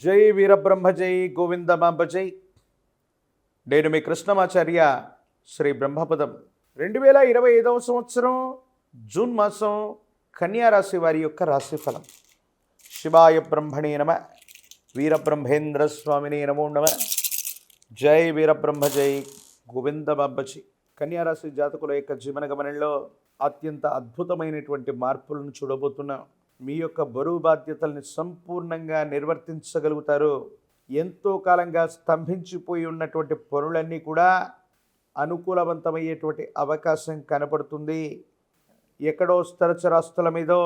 జై వీరబ్రహ్మ జై గోవిందమాంబ జై. నేను మీ కృష్ణమాచార్య శ్రీ బ్రహ్మపదం. రెండు వేల ఇరవై ఐదవ సంవత్సరం జూన్ మాసం కన్యారాశి వారి యొక్క రాశిఫలం శివాయ బ్రహ్మణే నమ వీరబ్రహ్మేంద్ర స్వామిని నమో నమ. జై వీరబ్రహ్మ జై గోవిందమాంబజీ కన్యారాశి జాతకుల యొక్క జీవన గమనంలో అత్యంత అద్భుతమైనటువంటి మార్పులను చూడబోతున్నాం. మీ యొక్క బరువు బాధ్యతల్ని సంపూర్ణంగా నిర్వర్తించగలుగుతారు. ఎంతో కాలంగా స్తంభించిపోయి ఉన్నటువంటి పనులన్నీ కూడా అనుకూలవంతమయ్యేటువంటి అవకాశం కనపడుతుంది. ఎక్కడో స్థిరచరాస్తుల మీదో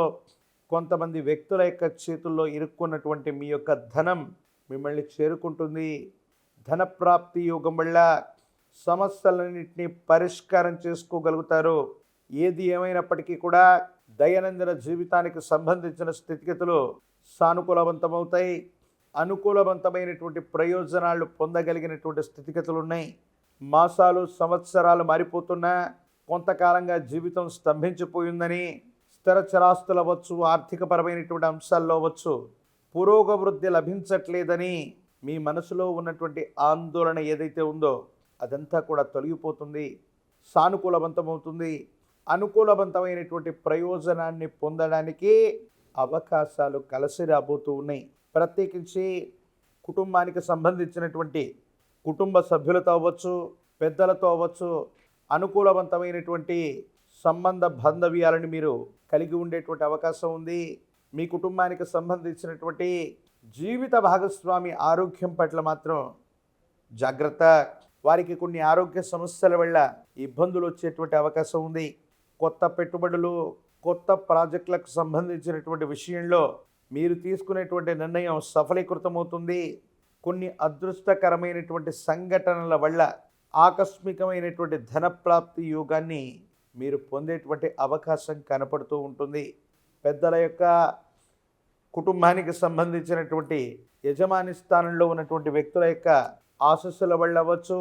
కొంతమంది వ్యక్తుల యొక్క చేతుల్లో ఇరుక్కున్నటువంటి మీ యొక్క ధనం మిమ్మల్ని చేరుకుంటుంది. ధనప్రాప్తి యోగం వల్ల సమస్యలన్నింటినీ పరిష్కారం చేసుకోగలుగుతారు. ఏది ఏమైనప్పటికీ కూడా దైనందిన జీవితానికి సంబంధించిన స్థితిగతులు సానుకూలవంతమవుతాయి. అనుకూలవంతమైనటువంటి ప్రయోజనాలు పొందగలిగినటువంటి స్థితిగతులు ఉన్నాయి. మాసాలు సంవత్సరాలు మారిపోతున్నా కొంతకాలంగా జీవితం స్తంభించిపోయిందని స్థిర చరాస్తులు అవ్వచ్చు ఆర్థికపరమైనటువంటి అంశాల్లో అవ్వచ్చు పురోగవృద్ధి లభించట్లేదని మీ మనసులో ఉన్నటువంటి ఆందోళన ఏదైతే ఉందో అదంతా కూడా తొలగిపోతుంది సానుకూలవంతమవుతుంది. అనుకూలవంతమైనటువంటి ప్రయోజనాన్ని పొందడానికి అవకాశాలు కలిసి రాబోతూ ఉన్నాయి. ప్రత్యేకించి కుటుంబానికి సంబంధించినటువంటి కుటుంబ సభ్యులతో అవ్వచ్చు పెద్దలతో అవ్వచ్చు అనుకూలవంతమైనటువంటి సంబంధ బాంధవ్యాలను మీరు కలిగి ఉండేటువంటి అవకాశం ఉంది. మీ కుటుంబానికి సంబంధించినటువంటి జీవిత భాగస్వామి ఆరోగ్యం పట్ల మాత్రం జాగ్రత్త. వారికి కొన్ని ఆరోగ్య సమస్యల వల్ల ఇబ్బందులు వచ్చేటువంటి అవకాశం ఉంది. కొత్త పెట్టుబడులు కొత్త ప్రాజెక్టులకు సంబంధించినటువంటి విషయంలో మీరు తీసుకునేటువంటి నిర్ణయం సఫలీకృతమవుతుంది. కొన్ని అదృష్టకరమైనటువంటి సంఘటనల వల్ల ఆకస్మికమైనటువంటి ధనప్రాప్తి యోగాన్ని మీరు పొందేటువంటి అవకాశం కనపడుతూ ఉంటుంది. పెద్దల యొక్క కుటుంబానికి సంబంధించినటువంటి యజమాని స్థానంలో ఉన్నటువంటి వ్యక్తుల యొక్క ఆశస్సుల వల్ల అవ్వచ్చు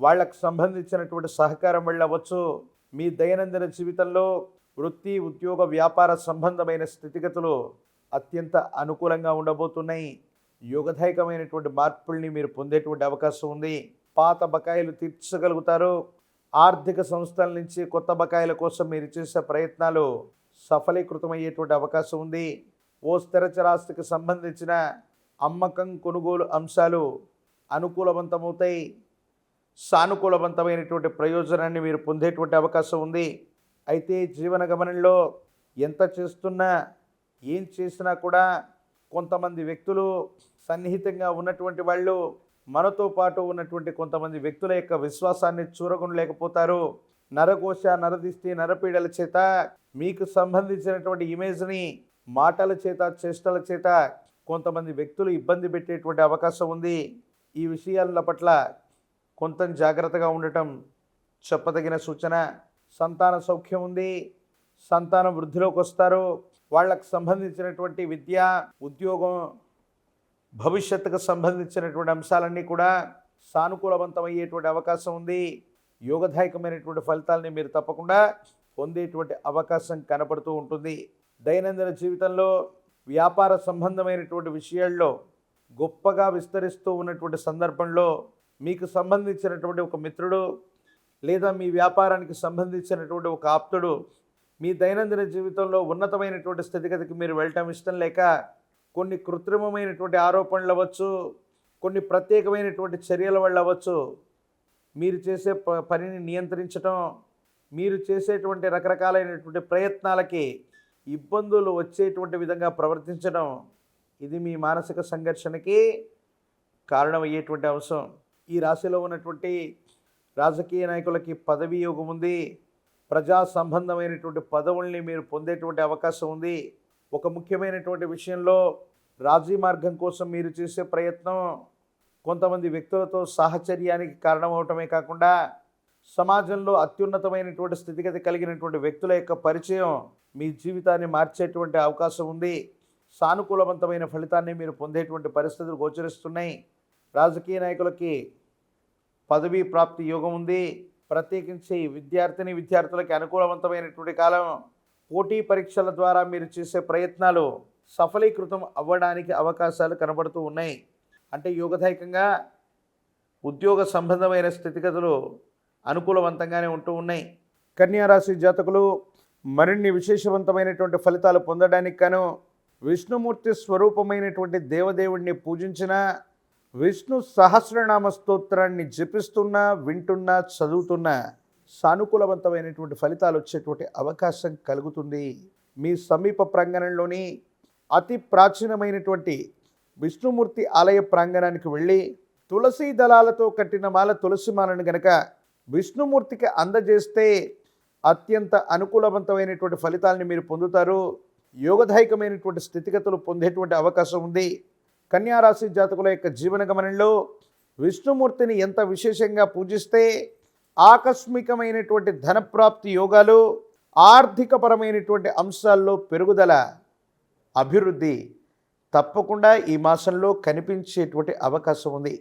వాళ్ళకు సంబంధించినటువంటి సహకారం వల్ల అవ్వచ్చు మీ దైనందిన జీవితంలో వృత్తి ఉద్యోగ వ్యాపార సంబంధమైన స్థితిగతులు అత్యంత అనుకూలంగా ఉండబోతున్నాయి. యోగదాయకమైనటువంటి మార్పుల్ని మీరు పొందేటువంటి అవకాశం ఉంది. పాత బకాయిలు తీర్చగలుగుతారు. ఆర్థిక సంస్థల నుంచి కొత్త బకాయిల కోసం మీరు చేసే ప్రయత్నాలు సఫలీకృతమయ్యేటువంటి అవకాశం ఉంది. ఓ స్థిరచరాస్తికి సంబంధించిన అమ్మకం కొనుగోలు అంశాలు అనుకూలవంతమవుతాయి. సానుకూలవంతమైనటువంటి ప్రయోజనాన్ని మీరు పొందేటువంటి అవకాశం ఉంది. అయితే జీవన గమనంలో ఎంత చేస్తున్నా ఏం చేసినా కూడా కొంతమంది వ్యక్తులు సన్నిహితంగా ఉన్నటువంటి వాళ్ళు మనతో పాటు ఉన్నటువంటి కొంతమంది వ్యక్తుల యొక్క విశ్వాసాన్ని చూరగొనలేకపోతారు. నరకోశ నరదిష్టి నరపీడల చేత మీకు సంబంధించినటువంటి ఇమేజ్ని మాటల చేత చేష్టల చేత కొంతమంది వ్యక్తులు ఇబ్బంది పెట్టేటువంటి అవకాశం ఉంది. ఈ విషయాల పట్ల కొంత జాగ్రత్తగా ఉండటం చెప్పదగిన సూచన. సంతాన సౌఖ్యం ఉంది. సంతానం వృద్ధిలోకి వస్తారు. వాళ్ళకు సంబంధించినటువంటి విద్య ఉద్యోగం భవిష్యత్తుకు సంబంధించినటువంటి అంశాలన్నీ కూడా సానుకూలవంతమయ్యేటువంటి అవకాశం ఉంది. యోగదాయకమైనటువంటి ఫలితాలని మీరు తప్పకుండా పొందేటువంటి అవకాశం కనపడుతూ ఉంటుంది. దైనందిన జీవితంలో వ్యాపార సంబంధమైనటువంటి విషయాల్లో గొప్పగా విస్తరిస్తూ ఉన్నటువంటి సందర్భంలో మీకు సంబంధించినటువంటి ఒక మిత్రుడు లేదా మీ వ్యాపారానికి సంబంధించినటువంటి ఒక ఆప్తుడు మీ దైనందిన జీవితంలో ఉన్నతమైనటువంటి స్థితిగతికి మీరు వెళ్ళటం ఇష్టం లేక కొన్ని కృత్రిమమైనటువంటి ఆరోపణలు అవ్వచ్చు కొన్ని ప్రత్యేకమైనటువంటి చర్యల వల్ల అవ్వచ్చు. మీరు చేసే ప పనిని నియంత్రించటం మీరు చేసేటువంటి రకరకాలైనటువంటి ప్రయత్నాలకి ఇబ్బందులు వచ్చేటువంటి విధంగా ప్రవర్తించడం ఇది మీ మానసిక సంఘర్షణకి కారణమయ్యేటువంటి అంశం. ఈ రాశిలో ఉన్నటువంటి రాజకీయ నాయకులకి పదవీ యోగం ఉంది. ప్రజా సంబంధమైనటువంటి పదవుల్ని మీరు పొందేటువంటి అవకాశం ఉంది. ఒక ముఖ్యమైనటువంటి విషయంలో రాజీ మార్గం కోసం మీరు చేసే ప్రయత్నం కొంతమంది వ్యక్తులతో సాహచర్యానికి కారణమవటమే కాకుండా సమాజంలో అత్యున్నతమైనటువంటి స్థితిగతి కలిగినటువంటి వ్యక్తుల యొక్క పరిచయం మీ జీవితాన్ని మార్చేటువంటి అవకాశం ఉంది. సానుకూలవంతమైన ఫలితాన్ని మీరు పొందేటువంటి పరిస్థితులు గోచరిస్తున్నాయి. రాజకీయ నాయకులకి పదవీ ప్రాప్తి యోగం ఉంది. ప్రత్యేకించి విద్యార్థిని విద్యార్థులకి అనుకూలవంతమైనటువంటి కాలం. పోటీ పరీక్షల ద్వారా మీరు చేసే ప్రయత్నాలు సఫలీకృతం అవ్వడానికి అవకాశాలు కనబడుతూ ఉన్నాయి. అంటే యోగదాయకంగా ఉద్యోగ సంబంధమైన స్థితిగతులు అనుకూలవంతంగానే ఉంటూ ఉన్నాయి. కన్యారాశి జాతకులు మరిన్ని విశేషవంతమైనటువంటి ఫలితాలు పొందడానికి గాను విష్ణుమూర్తి స్వరూపమైనటువంటి దేవదేవుడిని పూజించిన విష్ణు సహస్రనామ స్తోత్రాన్ని జపిస్తున్నా వింటున్నా చదువుతున్నా సానుకూలవంతమైనటువంటి ఫలితాలు వచ్చేటువంటి అవకాశం కలుగుతుంది. మీ సమీప ప్రాంగణంలోని అతి ప్రాచీనమైనటువంటి విష్ణుమూర్తి ఆలయ ప్రాంగణానికి వెళ్ళి తులసి దళాలతో కట్టిన మాల తులసి మాలను గనక విష్ణుమూర్తికి అందజేస్తే అత్యంత అనుకూలవంతమైనటువంటి ఫలితాలని మీరు పొందుతారు. యోగదాయకమైనటువంటి స్థితిగతులు పొందేటువంటి అవకాశం ఉంది. కన్యారాశి జాతకుల యొక్క జీవన గమనంలో విష్ణుమూర్తిని ఎంత విశేషంగా పూజిస్తే ఆకస్మికమైనటువంటి ధనప్రాప్తి యోగాలు ఆర్థికపరమైనటువంటి అంశాల్లో పెరుగుదల అభివృద్ధి తప్పకుండా ఈ మాసంలో కనిపించేటువంటి అవకాశం ఉంది.